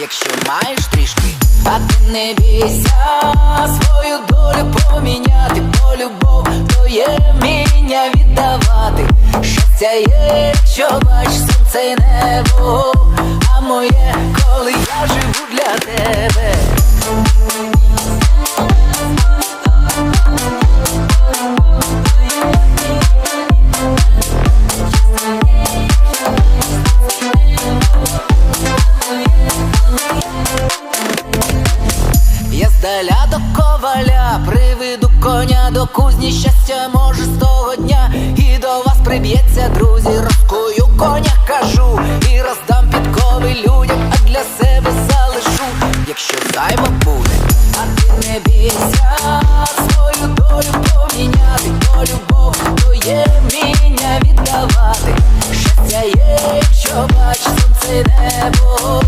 Якщо маєш трішки, а ти не бійся свою долю поміняти, по любов то є вміння віддавати. Щастя є, якщо бачиш сонце й небо, а моє, коли я живу для тебе. Приведу коня до кузні щастя може з того дня. І до вас приб'ється, друзі, розкую коня кажу. І роздам підкови людям, а для себе залишу, якщо зайво буде, а ти не бійся. Свою долю поміняти, по любов то є вміння віддавати. Щастя є, якщо бачиш сонце небо,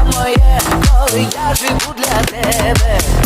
а моє, коли я живу для тебе.